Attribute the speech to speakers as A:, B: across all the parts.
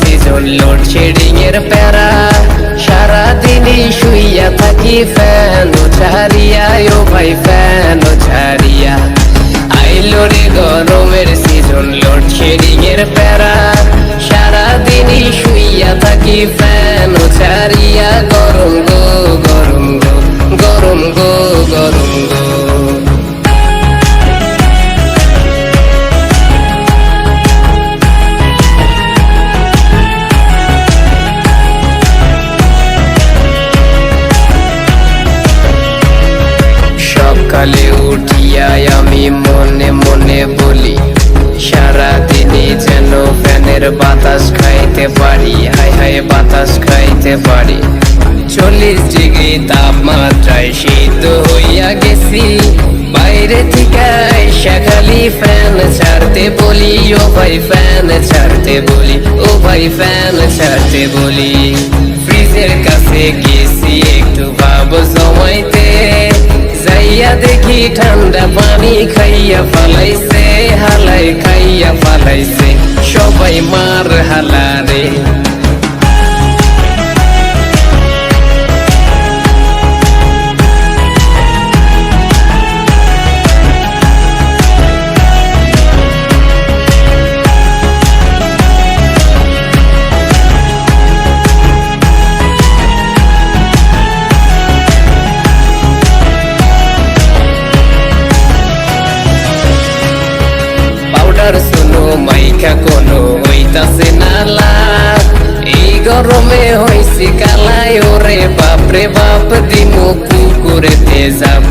A: Season load shedding এর প্যারা। সারাদিনই শুইয়া থাকি ফ্যান ছাড়িয়া, ও ভাই ফ্যান ছাড়িয়া। আইলো রে গরমের সিজন লোডশেডিং এর প্যারা। সারাদিনই শুইয়া থাকি ফ্যান ছাড়িয়া, গরম গো গরম গো গরম গো। সকালে উঠিয়াই আমি মনে মনে বলি, সারাদিনই যেন ফ্যানের বাতাস খাইতে পারি হায় হায় বাতাস খাইতে পারি। চল্লিশ ডিগ্রি তাপমাত্রায় শীত হইয়া গেছি, বাইরে থেকে খালি ফ্যান ছাড়তে বলি, ও ভাই ফ্যান ছাড়তে বলি, ও ভাই ফ্যান ছাড়তে বলি। ফ্রিজের কাছে গেছি একটু খাইয়া ফালাইছে হালাই খাইয়া ফালাইছে সবাই মার হালারে মাইকা কোনো হইতাছে নালা এই গরমে হইছি কালাই, ওরে বাপরে বাপ, দিমু কুকুরেতে যাব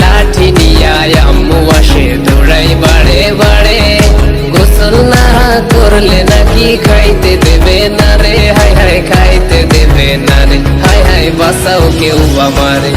A: লাঠি নিয়া আম্মু আসে, দৌড়াই বাড়ে বাড়ে। গোসল না করলে নাকি খাইতে দেবে না রে। হাই হাই, খাইতে দেবে না রে। হাই হাই বাসাও কেউ আমারে।